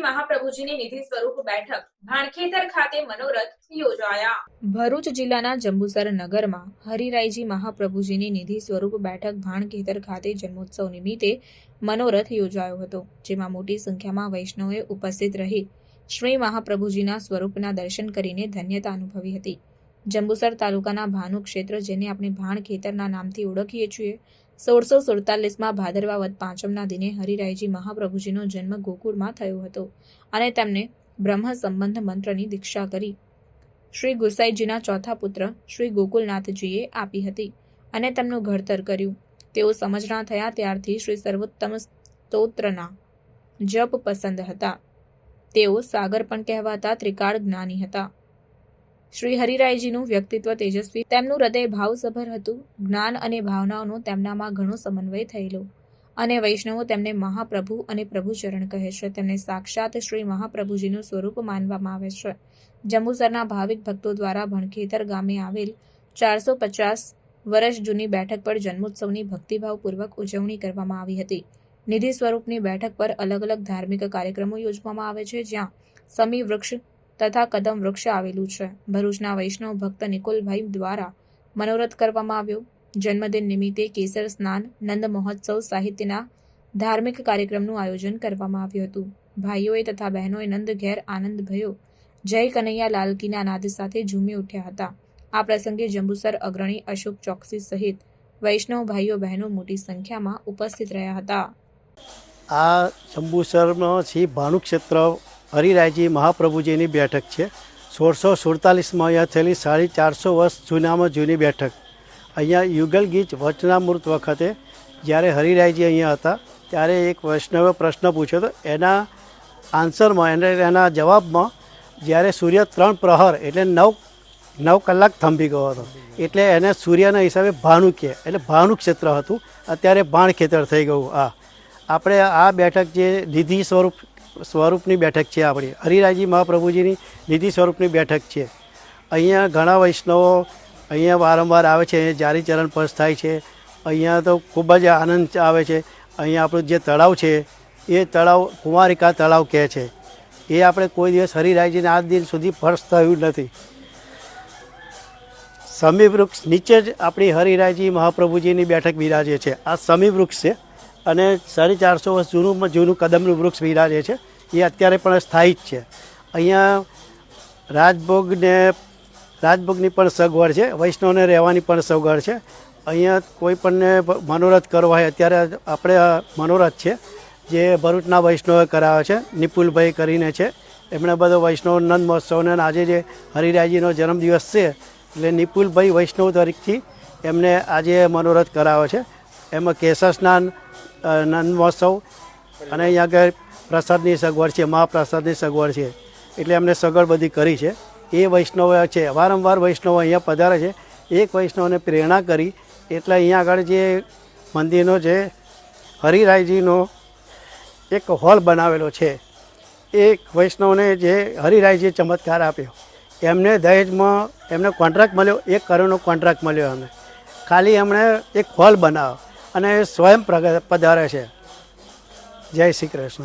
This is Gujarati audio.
મહાપ્રભુજીની નિધિ સ્વરૂપ બેઠક ભાણખેતર ખાતે મનોરથ યોજાયા. ભરૂચ જિલ્લાના જંબુસર નગરમાં હરિરાયજી મહાપ્રભુજીની નિધિ સ્વરૂપ બેઠક ભાણખેતર ખાતે જન્મોત્સવ નિમિત્તે મનોરથ યોજાયો હતો, જેમાં મોટી સંખ્યામાં વૈષ્ણવે ઉપસ્થિત રહી શ્રી મહાપ્રભુજીના સ્વરૂપના દર્શન કરીને ધન્યતા અનુભવી હતી. જંબુસર તાલુકાના ભાનુ ક્ષેત્ર જેને આપણે ભાણ ખેતરના નામથી ઓળખીએ છીએ સોળસો સુડતાલીસમાં ભાદરવા વદ પાંચમના દિને હરિરાયજી મહાપ્રભુજીનો જન્મ ગોકુળમાં થયો હતો અને તેમને બ્રહ્મ સંબંધ મંત્રની દીક્ષા કરી. શ્રી ગુસાઈજીના ચોથા પુત્ર શ્રી ગોકુલનાથજીએ આપી હતી અને તેમનું ઘડતર કર્યું. તેઓ સમજણા થયા ત્યારથી શ્રી સર્વોત્તમ સ્તોત્રના જપ પસંદ હતા. તેઓ સાગર પણ કહેવાતા ત્રિકાળ જ્ઞાની હતા. શ્રી હરિરાયજીનું વ્યક્તિત્વ તેજસ્વી, તેમનું હૃદય ભાવસભર હતું, જ્ઞાન અને ભાવનાઓનો તેમનામાં ઘણો સમન્વય થયેલો. અને વૈષ્ણવો તેમને મહાપ્રભુ અને પ્રભુચરણ કહે છે. તેમને સાક્ષાત શ્રી મહાપ્રભુજીનું સ્વરૂપ માનવામાં આવે છે. જંબુસરના ભાવિક ભક્તો દ્વારા ભણખેતર ગામે આવેલ ચારસો પચાસ વર્ષ જૂની બેઠક પર જન્મોત્સવની ભક્તિભાવપૂર્વક ઉજવણી કરવામાં આવી હતી. નિધિ સ્વરૂપની બેઠક પર અલગ અલગ ધાર્મિક કાર્યક્રમો યોજવામાં આવે છે, જ્યાં સમી વૃક્ષ તથા કદમ વૃક્ષ આવેલું છે. ભરૂચના વૈષ્ણવ ભક્ત નિકુલભાઈ દ્વારા મનોરથ કરવામાં આવ્યો. જન્મદિન નિમિત્તે કેસર સ્નાન, નંદ મહોત્સવ સાહિત્યના ધાર્મિક કાર્યક્રમનું આયોજન કરવામાં આવ્યું હતું. ભાઈઓએ તથા બહેનોએ નંદ ઘેર આનંદ ભયો જય કનૈયા લાલકીના નાદ સાથે ઝૂમી ઉઠ્યા હતા. આ પ્રસંગે જંબુસર અગ્રણી અશોક ચોકસી સહિત વૈષ્ણવ ભાઈઓ બહેનો મોટી સંખ્યામાં ઉપસ્થિત રહ્યા હતા. આ જંબુસરમાં શ્રી ભાનુક્ષેત્ર હરિરાયજી મહાપ્રભુજીની બેઠક છે. સોળસો સુડતાલીસમાં અહીંયા થયેલી સાડી ચારસો વર્ષ જૂનામાં જૂની બેઠક. અહીંયા યુગલ ગીચ વચનામૃત વખતે જ્યારે હરિરાયજી અહીંયા હતા, ત્યારે એક વૈષ્ણવે પ્રશ્ન પૂછ્યો હતો. એના આન્સરમાં, એને એના જવાબમાં જ્યારે સૂર્ય ત્રણ પ્રહર એટલે નવ નવ કલાક થંભી ગયો હતો. એટલે એને સૂર્યના હિસાબે ભાનુ કહે એટલે ભાનુ ક્ષેત્ર હતું. અત્યારે ભાણ ખેતર થઈ ગયું આ. આપણે આ બેઠક જે નિધિ સ્વરૂપ સ્વરૂપની બેઠક છે આપણી. હરિરાયજી મહાપ્રભુજીની નિધિ સ્વરૂપની બેઠક છે. અહીંયા ઘણા વૈષ્ણવો અહીંયા વારંવાર આવે છે જારી ચરણ પસ થાય છે. અહીંયા તો ખૂબ જ આનંદ આવે છે. અહીંયા આપણું જે તળાવ છે, એ તળાવ કુમારિકા તળાવ કહે છે. એ આપણે કોઈ દિવસ હરિરાયજીને આજ દિન સુધી ફર્શ થયું નથી. સમી વૃક્ષ નીચે જ આપણી હરિરાયજી મહાપ્રભુજીની બેઠક બિરાજે છે. આ સમી વૃક્ષ છે. અને સાડી ચારસો વર્ષ જૂનું જૂનું કદમનું વૃક્ષ બિરાજે છે. એ અત્યારે પણ સ્થાયી જ છે. અહીંયા રાજભોગને, રાજભોગની પણ સગવડ છે. વૈષ્ણવને રહેવાની પણ સગવડ છે. અહીંયા કોઈ પણને મનોરથ કરવો હોય અત્યારે આપણે મનોરથ છે. જે ભરૂચના વૈષ્ણવે કરાવે છે. નિપુલભાઈ કરીને છે. એમણે બધો વૈષ્ણવ નંદ મહોત્સવને આજે જે હરિરાયજીનો જન્મદિવસ છે, એટલે નિપુલભાઈ વૈષ્ણવ તરીકેથી એમને આજે મનોરથ કરાવે છે. એમાં કેસર સ્નાન નંદ મહોત્સવ. અને અહીંયા આગળ પ્રસાદની સગવડ છે, મહાપ્રસાદની સગવડ છે. એટલે અમને સગવડ બધી કરી છે. એ વૈષ્ણવ છે, વારંવાર વૈષ્ણવ અહીંયા પધારે છે. એક વૈષ્ણવને પ્રેરણા કરી, એટલે અહીંયા આગળ જે મંદિરનો જે હરિરાયજીનો એક હોલ બનાવેલો છે એક વૈષ્ણવને જે હરિરાયજીએ ચમત્કાર આપ્યો. એમને દહેજમાં એમને કોન્ટ્રાક્ટ મળ્યો, એક કરોડનો કોન્ટ્રાક્ટ મળ્યો અમને ખાલી એમણે એક હોલ બનાવ્યો. અને સ્વયં પ્રગ- પધારે છે. જય શ્રી કૃષ્ણ.